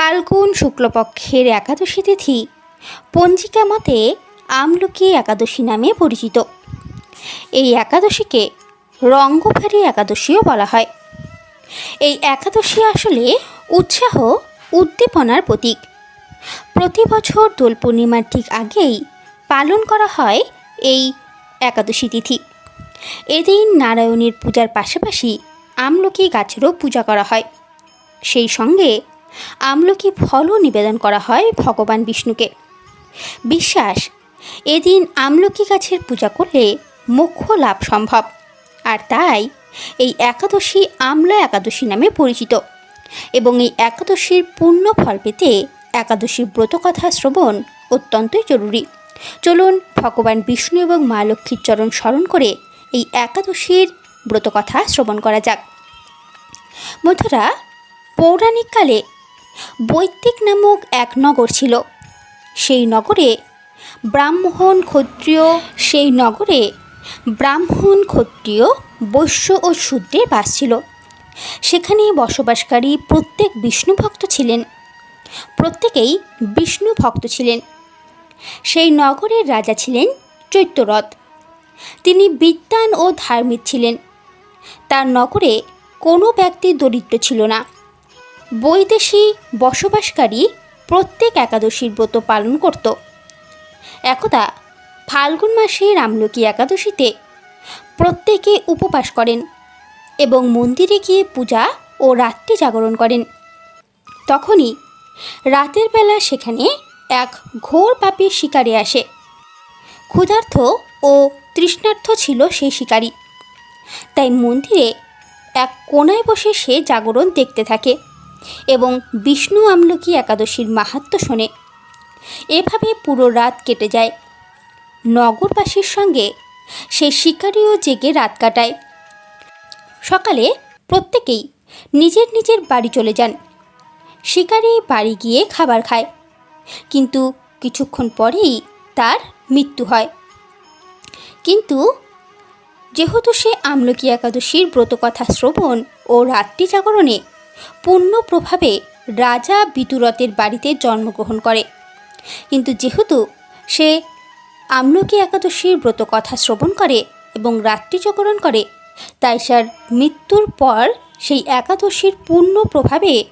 ফাল্গুন শুক্লপক্ষের একাদশী তিথি পঞ্জিকা মতে আমলকি একাদশী নামে পরিচিত। এই একাদশীকে রঙ্গভারী একাদশীও বলা হয়। এই একাদশী আসলে উৎসাহ, উদ্দীপনার প্রতীক। প্রতি বছর দোল পূর্ণিমার ঠিক আগেই পালন করা হয় এই একাদশী তিথি। এদিন নারায়ণীর পূজার পাশাপাশি আমলকি গাছেরও পূজা করা হয়। সেই সঙ্গে আমলকি ফলও নিবেদন করা হয় ভগবান বিষ্ণুকে। বিশ্বাস, এদিন আমলকি গাছের পূজা করলে মোক্ষ লাভ সম্ভব। আর তাই এই একাদশী আমলা একাদশী নামে পরিচিত। এবং এই একাদশীর পূর্ণ ফল পেতে একাদশীর ব্রতকথা শ্রবণ অত্যন্তই জরুরি। চলুন ভগবান বিষ্ণু এবং মা লক্ষ্মীর চরণ স্মরণ করে এই একাদশীর ব্রতকথা শ্রবণ করা যাক। বন্ধুরা পৌরাণিককালে বৈদিক নামক এক নগর ছিল। সেই নগরে ব্রাহ্মণ ক্ষত্রিয়, সেই নগরে ব্রাহ্মণ ক্ষত্রিয় বৈশ্য ও শূদ্রের বাস ছিল। সেখানে বসবাসকারী প্রত্যেক বিষ্ণু ভক্ত ছিলেন। প্রত্যেকেই বিষ্ণু ভক্ত ছিলেন। সেই নগরের রাজা ছিলেন চৈত্যরথ। তিনি বিদ্বান ও ধার্মিক ছিলেন। তার নগরে কোনো ব্যক্তি দরিদ্র ছিল না। বৈদেশী বসবাসকারী প্রত্যেক একাদশীর ব্রত পালন করত। একদা ফাল্গুন মাসে আমলকি একাদশীতে প্রত্যেকে উপবাস করেন এবং মন্দিরে গিয়ে পূজা ও রাত্রি জাগরণ করেন। তখনই রাতের বেলা সেখানে এক ঘোর পাপীর শিকারে আসে। ক্ষুধার্থ ও তৃষ্ণার্থ ছিল সেই শিকারী। তাই মন্দিরে এক কোনায় বসে সে জাগরণ দেখতে থাকে। এবং বিষ্ণু আমলকি একাদশীর মাহাত্ম্য শোনে। এভাবে পুরো রাত কেটে যায়। নগরবাসীর সঙ্গে সে শিকারিও জেগে রাত কাটায়। সকালে প্রত্যেকেই নিজের নিজের বাড়ি চলে যান। শিকারি বাড়ি গিয়ে খাবার খায়। কিন্তু কিছুক্ষণ পরেই তার মৃত্যু হয়। কিন্তু যেহেতু সে আমলকি একাদশীর ব্রতকথা শ্রবণ ও রাত্রি জাগরণে পূর্ণ প্রভাবে রাজা বিদুরথের বাড়িতে জন্মগ্রহণ করে। কিন্তু যেহেতু সে আমলকি একাদশীর ব্রত কথা শ্রবণ করে এবং রাত্রি জাগরণ করে, তাই তার মৃত্যুর পর সেই একাদশীর পূর্ণ প্রভাবে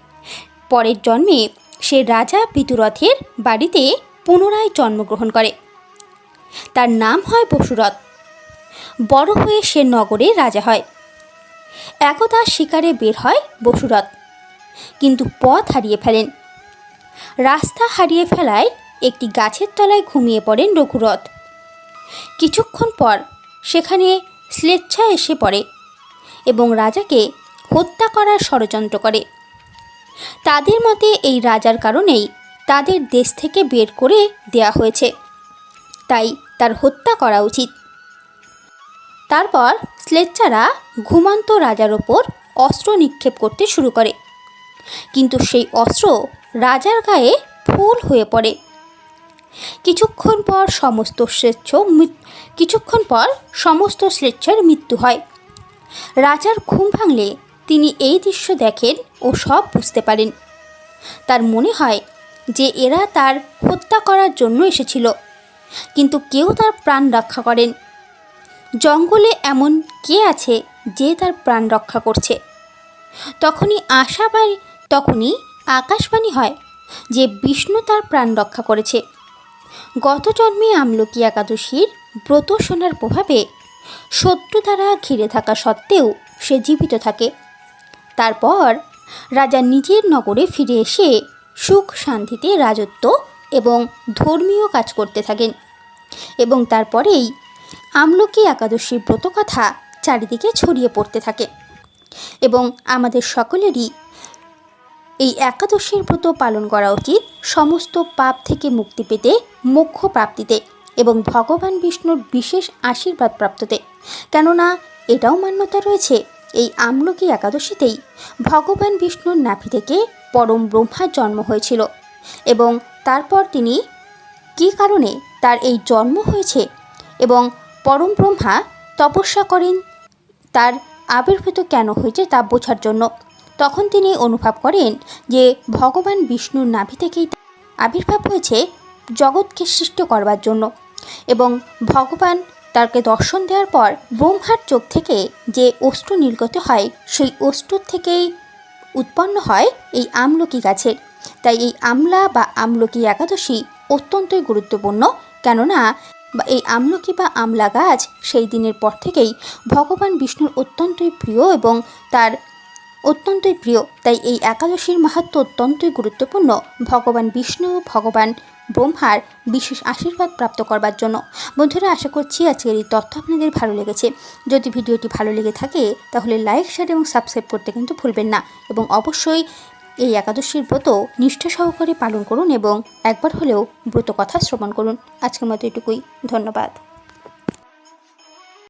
পরের জন্মে সে রাজা বিদুরথের বাড়িতে পুনরায় জন্মগ্রহণ করে। তার নাম হয় বসুরথ বড় হয়ে সে নগরে রাজা হয়। একদা শিকারে বের হয় বসুরথ কিন্তু পথ হারিয়ে ফেলেন। রাস্তা হারিয়ে ফেলায় একটি গাছের তলায় ঘুমিয়ে পড়েন রঘুরথ। কিছুক্ষণ পর সেখানে স্লেচ্ছা এসে পড়ে এবং রাজাকে হত্যা করার ষড়যন্ত্র করে। তাদের মতে এই রাজার কারণেই তাদের দেশ থেকে বের করে দেয়া হয়েছে। তাই তার হত্যা করা উচিত। তারপর স্লেচ্চারা ঘুমান্ত রাজার ওপর অস্ত্র নিক্ষেপ করতে শুরু করে। কিন্তু সেই অস্ত্র রাজার গায়ে ফুল হয়ে পড়ে। কিছুক্ষণ পর সমস্ত স্লেচ্ছ কিছুক্ষণ পর সমস্ত স্লেচ্ছার মৃত্যু হয়। রাজার ঘুম ভাঙলে তিনি এই দৃশ্য দেখেন ও সব বুঝতে পারেন। তার মনে হয় যে এরা তার হত্যা করার জন্য এসেছিল, কিন্তু কেউ তার প্রাণ রক্ষা করেন। জঙ্গলে এমন কে আছে যে তার প্রাণ রক্ষা করছে? তখনই আশাবাড়ি তখনই আকাশবাণী হয় যে বিষ্ণু তার প্রাণ রক্ষা করেছে। গত জন্মে আমলকি একাদশীর ব্রত শোনার প্রভাবে শত্রু দ্বারা ঘিরে থাকা সত্ত্বেও সে জীবিত থাকে। তারপর রাজা নিজের নগরে ফিরে এসে সুখ শান্তিতে রাজত্ব এবং ধর্মীয় কাজ করতে থাকেন এবং তারপরেই আমলকি একাদশীর ব্রতকথা চারিদিকে ছড়িয়ে পড়তে থাকে এবং আমাদের সকলেরই এই একাদশীর ব্রত পালন করা উচিত সমস্ত পাপ থেকে মুক্তি পেতে মোক্ষ প্রাপ্তিতে এবং ভগবান বিষ্ণুর বিশেষ আশীর্বাদ প্রাপ্ততে? কেননা এটাও মান্যতা রয়েছে, এই আমলকি একাদশীতেই ভগবান বিষ্ণুর নাভি থেকে পরম ব্রহ্মার জন্ম হয়েছিল এবং তারপর তিনি কী কারণে তার এই জন্ম হয়েছে এবং পরম ব্রহ্মা তপস্যা করেন, তার আবির্ভূত কেন হয়েছে তা বোঝার জন্য? তখন তিনি অনুভব করেন যে ভগবান বিষ্ণুর নাভি থেকেই আবির্ভাব হয়েছে জগৎকে সৃষ্ট করবার জন্য এবং ভগবান তাকে দর্শন দেওয়ার পর ব্রহ্মার চোখ থেকে যে অষ্টু নির্গত হয়, সেই অষ্টুর থেকেই উৎপন্ন হয় এই আমলকি গাছের। তাই এই আমলা বা আমলকি একাদশী অত্যন্তই গুরুত্বপূর্ণ। কেননা এই আমলকি বা আমলা গাছ সেই দিনের পর থেকেই ভগবান বিষ্ণুর অত্যন্তই প্রিয় এবং তার অত্যন্তই প্রিয়, তাই এই একাদশীর মাহাত্ম অত্যন্তই গুরুত্বপূর্ণ। ভগবান বিষ্ণু, ভগবান ব্রহ্মার বিশেষ আশীর্বাদ প্রাপ্ত করবার জন্য। বন্ধুরা, আশা করছি আজকের এই তথ্য আপনাদের ভালো লেগেছে। যদি ভিডিওটি ভালো লেগে থাকে, তাহলে লাইক, শেয়ার এবং সাবস্ক্রাইব করতে কিন্তু ভুলবেন না এবং অবশ্যই এই একাদশীর ব্রত নিষ্ঠা সহকারে পালন করুন এবং একবার হলেও ব্রত কথা শ্রবণ করুন। আজকের মতো এটুকুই। ধন্যবাদ।